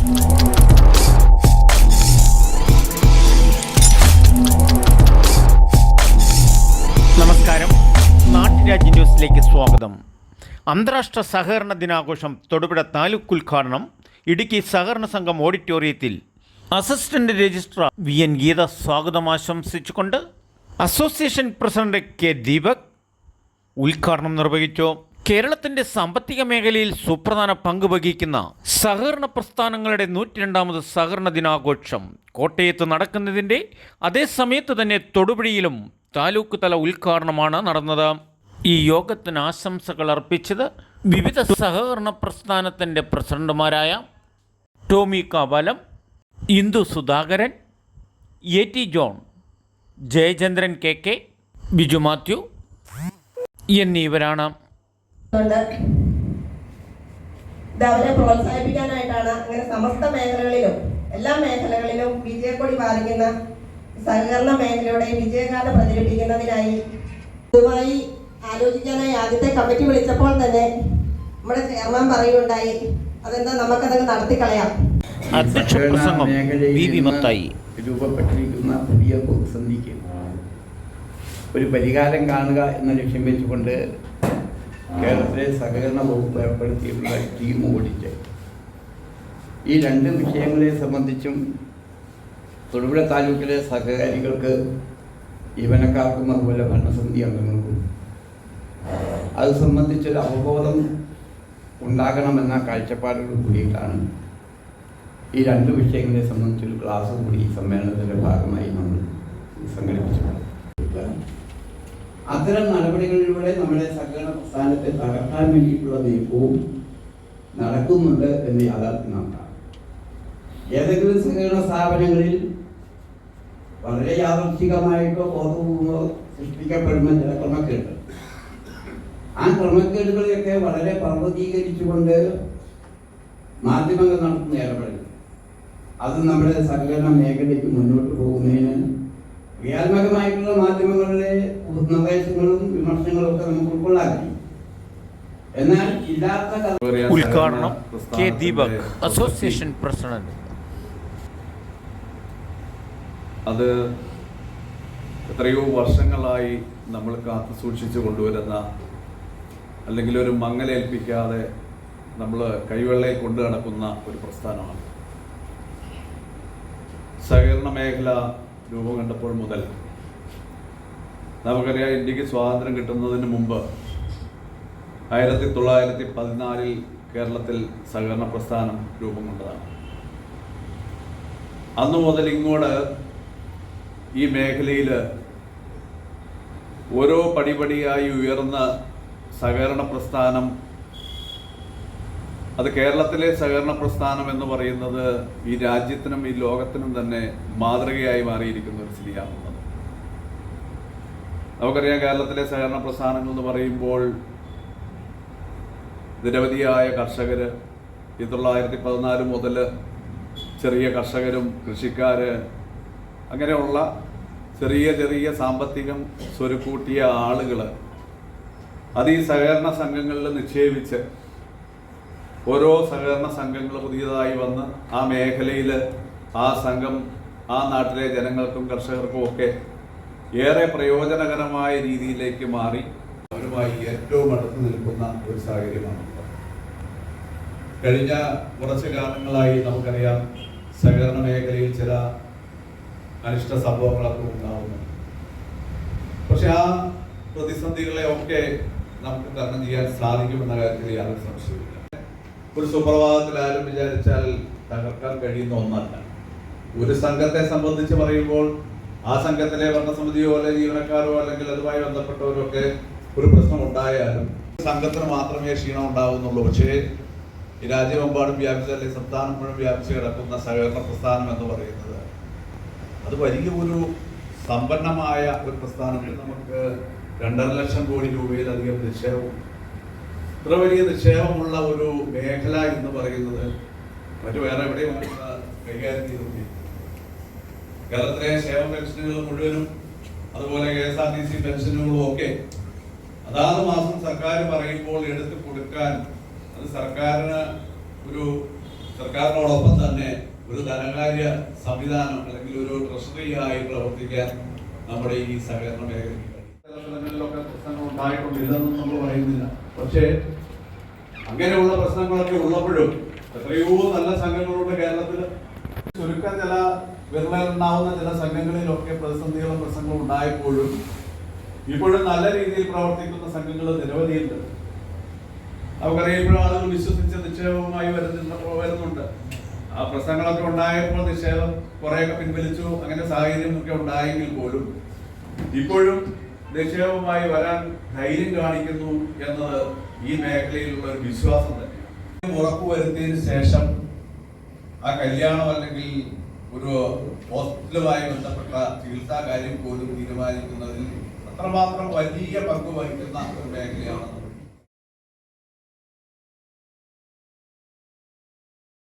നമസ്കാരം. നാട്ടുരാജ്യ ന്യൂസിലേക്ക് സ്വാഗതം. അന്താരാഷ്ട്ര സഹകരണ ദിനാഘോഷം തൊടുപുഴ താലൂക്ക് ഉദ്ഘാടനം ഇടുക്കി സഹകരണ സംഘം ഓഡിറ്റോറിയത്തിൽ. Assistant registrar V. N. Geetha സ്വാഗതം ആശംസിച്ചുകൊണ്ട് അസോസിയേഷൻ പ്രസിഡന്റ് കെ. ദീപക് ഉദ്ഘാടനം നിർവഹിച്ചു. കേരളത്തിന്റെ സാമ്പത്തിക മേഖലയിൽ സുപ്രധാന പങ്ക് വഹിക്കുന്ന സഹകരണ പ്രസ്ഥാനങ്ങളുടെ നൂറ്റിരണ്ടാമത് സഹകരണ ദിനാഘോഷം. കോട്ടയത്ത് നടക്കുന്നതിന്റെ അതേ സമയത്ത് തന്നെ തൊടുപുഴയിലും താലൂക്ക് തല ഉദ്ഘാടനമാണ് നടന്നത്. ഈ യോഗത്തിന് ആശംസകൾ അർപ്പിച്ചത് വിവിധ സഹകരണ പ്രസ്ഥാനത്തിന്റെ പ്രസിഡന്റുമാരായ Tomy Kabalam Indu Sudhakaran A T John Jayachandran K K Biju Mathew എന്നിവരാണ്. ഇത് അവരെ പ്രോത്സാഹിപ്പിക്കാനായിട്ടാണ് അങ്ങനെ സമസ്ത മേഖലകളിലും എല്ലാ മേഖലകളിലും വിജയക്കൊടി പാലിക്കുന്ന സഹകരണ മേഖലയുടെ വിജയഗാഥ പ്രചരിപ്പിക്കുന്നതിനായി ഇതുമായി ആലോചിക്കാനായി ആദ്യത്തെ കമ്മിറ്റി വിളിച്ചപ്പോൾ തന്നെ നമ്മുടെ ചെയർമാൻ പറയുകയുണ്ടായി അതെന്താ നമുക്കതങ്ങ് നടത്തിക്കളയാം. അധ്യക്ഷ പ്രസംഗം മത്തായി. രൂപപ്പെട്ടിരിക്കുന്ന പുതിയ പ്രതിസന്ധിക്ക് ഒരു പരിഹാരം കാണുക എന്ന ലക്ഷ്യം വെച്ചുകൊണ്ട് കേരളത്തിലെ സഹകരണ വകുപ്പ് ഏർപ്പെടുത്തിയിട്ടുള്ള ടീം ഓടിച്ച് ഈ രണ്ട് വിഷയങ്ങളെ സംബന്ധിച്ചും തൊടുപുഴ താലൂക്കിലെ സഹകാരികൾക്ക് ജീവനക്കാർക്കും അതുപോലെ ഭരണസമിതി അംഗങ്ങൾക്കും അത് സംബന്ധിച്ചൊരു അവബോധം ഉണ്ടാകണമെന്ന കാഴ്ചപ്പാടോട് കൂടിയിട്ടാണ് ഈ രണ്ട് വിഷയങ്ങളെ സംബന്ധിച്ചൊരു ക്ലാസ് കൂടി ഈ സമ്മേളനത്തിന്റെ ഭാഗമായി നമ്മൾ സംഘടിപ്പിച്ചിട്ടുണ്ട് അത്തരം നടപടികളിലൂടെ നമ്മുടെ സഹകരണ പ്രസ്ഥാനത്തെ തകർക്കാൻ വേണ്ടിയിട്ടുള്ള നീക്കവും നടക്കുന്നുണ്ട് എന്ന് യാഥാർത്ഥ്യം നാം ഏതെങ്കിലും സഹകരണ സ്ഥാപനങ്ങളിൽ വളരെ യാദർശികമായിട്ടോ ബോധപൂർവമോ സൃഷ്ടിക്കപ്പെടുന്ന ചില ക്രമക്കേട് ആ ക്രമക്കേടുകളെയൊക്കെ വളരെ പർവതീകരിച്ചുകൊണ്ട് മാധ്യമങ്ങൾ നടത്തുന്ന ഇടപെടൽ അത് നമ്മുടെ സഹകരണ മേഖലയ്ക്ക് മുന്നോട്ട് പോകുന്നതിന് ക്രിയാത്മകമായിട്ടുള്ള മാധ്യമങ്ങളിലെ നിർദ്ദേശങ്ങളും വിമർശനങ്ങളും ഒക്കെ നമുക്ക് ഉൾക്കൊള്ളാൻ എന്നാൽ ഇല്ലാത്ത ഉദ്ഘാടനം കെ ദീപക് അസോസിയേഷൻ പ്രസിഡന്റ്. അത് എത്രയോ വർഷങ്ങളായി നമ്മൾ കാത്തു സൂക്ഷിച്ചു കൊണ്ടുവരുന്ന അല്ലെങ്കിൽ ഒരു മങ്ങലേൽപ്പിക്കാതെ നമ്മൾ കൈവെള്ളയിൽ കൊണ്ടു നടക്കുന്ന ഒരു പ്രസ്ഥാനമാണ്. സഹകരണ മേഖല രൂപം കണ്ടപ്പോൾ മുതൽ നമുക്കറിയാം ഇന്ത്യയ്ക്ക് സ്വാതന്ത്ര്യം കിട്ടുന്നതിന് മുമ്പ് ആയിരത്തി തൊള്ളായിരത്തി പതിനാലിൽ കേരളത്തിൽ സഹകരണ പ്രസ്ഥാനം രൂപം കൊണ്ടതാണ്. അന്നു മുതൽ ഇങ്ങോട്ട് ഈ മേഖലയിൽ ഓരോ പടിപടിയായി ഉയർന്ന സഹകരണ പ്രസ്ഥാനം അത് കേരളത്തിലെ സഹകരണ പ്രസ്ഥാനം എന്ന് പറയുന്നത് ഈ രാജ്യത്തിനും ഈ ലോകത്തിനും തന്നെ മാതൃകയായി മാറിയിരിക്കുന്ന ഒരു സ്ഥിതിയാണുള്ളത് നമുക്കറിയാം കേരളത്തിലെ സഹകരണ പ്രസ്ഥാനങ്ങൾ എന്ന് പറയുമ്പോൾ നിരവധിയായ കർഷകർ ഈ തൊള്ളായിരത്തി പതിനാല് മുതൽ ചെറിയ കർഷകരും കൃഷിക്കാര് അങ്ങനെയുള്ള ചെറിയ ചെറിയ സാമ്പത്തികം സ്വരുക്കൂട്ടിയ ആളുകൾ അത് ഈ സഹകരണ സംഘങ്ങളിൽ നിക്ഷേപിച്ച് ഓരോ സഹകരണ സംഘങ്ങൾ പുതിയതായി വന്ന് ആ മേഖലയിൽ ആ സംഘം ആ നാട്ടിലെ ജനങ്ങൾക്കും കർഷകർക്കും ഒക്കെ ഏറെ പ്രയോജനകരമായ രീതിയിലേക്ക് മാറി. അവരുമായി ഏറ്റവും അടുത്ത് നിൽക്കുന്ന ഒരു സാഹചര്യമാണ് കഴിഞ്ഞ കുറച്ച് കാലങ്ങളായി നമുക്കറിയാം സഹകരണ മേഖലയിൽ ചില അനിഷ്ട സംഭവങ്ങളൊക്കെ ഉണ്ടാവുന്നു. പക്ഷെ ആ പ്രതിസന്ധികളെ ഒക്കെ നമുക്ക് തരണം ചെയ്യാൻ സാധിക്കുമെന്ന കാര്യത്തിൽ യാതൊരു സംശയമില്ല ഒരു സുപ്രഭാതത്തിൽ ആരും വിചാരിച്ചാൽ തകർക്കാൻ കഴിയുന്ന ഒന്നല്ല. ഒരു സംഘത്തെ സംബന്ധിച്ച് പറയുമ്പോൾ ആ സംഘത്തിലെ ഭരണസമിതിയോ അല്ലെങ്കിൽ ജീവനക്കാരോ അല്ലെങ്കിൽ അതുമായി ബന്ധപ്പെട്ടവരോ ഒക്കെ ഒരു പ്രശ്നം ഉണ്ടായാലും സംഘത്തിന് മാത്രമേ ക്ഷീണം ഉണ്ടാവുന്നുള്ളൂ. പക്ഷേ ഈ രാജ്യമെമ്പാടും വ്യാപിച്ച അല്ലെങ്കിൽ സംസ്ഥാനം മുഴുവൻ വ്യാപിച്ച് കിടക്കുന്ന സഹകരണ പ്രസ്ഥാനം എന്ന് പറയുന്നത് അത് വലിയ ഒരു സമ്പന്നമായ ഒരു പ്രസ്ഥാനത്തിൽ നമുക്ക് രണ്ടര ലക്ഷം കോടി രൂപയിലധികം നിക്ഷേപം ഇത്ര വലിയ നിക്ഷേപമുള്ള ഒരു മേഖല എന്ന് പറയുന്നത് മറ്റു വേറെ എവിടെയും കൈകാര്യം ചെയ്തിട്ടില്ല. കേരളത്തിലെ ക്ഷേമ പെൻഷനുകൾ മുഴുവനും അതുപോലെ K S R T C പെൻഷനുകളും ഒക്കെ അതാത് മാസം സർക്കാർ പറയുമ്പോൾ എടുത്ത് കൊടുക്കാൻ അത് സർക്കാരിന് ഒരു സർക്കാരിനോടൊപ്പം തന്നെ ഒരു ധനകാര്യ സംവിധാനം അല്ലെങ്കിൽ ഒരു ട്രഷറിയായി പ്രവർത്തിക്കാൻ നമ്മുടെ ഈ സഹകരണ മേഖലയ്ക്ക് ഉണ്ടായിട്ടില്ലെന്നും നമ്മൾ പറയുന്നില്ല. പക്ഷേ അങ്ങനെയുള്ള പ്രശ്നങ്ങളൊക്കെ ഉള്ളപ്പോഴും എത്രയോ നല്ല സംഘങ്ങളുണ്ട് കേരളത്തിൽ ചുരുക്കം ചില വിരലെണ്ണാവുന്ന ചില സംഘങ്ങളിലൊക്കെ പ്രതിസന്ധികളും പ്രശ്നങ്ങളും ഉണ്ടായപ്പോഴും ഇപ്പോഴും നല്ല രീതിയിൽ പ്രവർത്തിക്കുന്ന സംഘങ്ങൾ നിരവധിയുണ്ട്. നമുക്കറിയാം ഇപ്പോഴും ആളുകൾ വിശ്വസിച്ച് നിക്ഷേപവുമായി വരുന്നുണ്ട് വരുന്നുണ്ട്. ആ പ്രശ്നങ്ങളൊക്കെ ഉണ്ടായപ്പോൾ നിക്ഷേപം കുറേയൊക്കെ പിൻവലിച്ചു. അങ്ങനെ സാഹചര്യം ഒക്കെ ഉണ്ടായെങ്കിൽ പോലും ഇപ്പോഴും നിക്ഷേപവുമായി വരാൻ ധൈര്യം കാണിക്കുന്നു എന്നത് ഈ മേഖലയിലുള്ള ഒരു വിശ്വാസം തന്നെയാണ്. ഉറപ്പുവരുത്തിയതിനു ശേഷം ആ കല്യാണം അല്ലെങ്കിൽ ഒരു ഹോസ്പിറ്റലുമായി ബന്ധപ്പെട്ട ചികിത്സാ കാര്യം പോലും തീരുമാനിക്കുന്നതിൽ അത്രമാത്രം വലിയ പങ്ക് വഹിക്കുന്ന ഒരു മേഖലയാണ്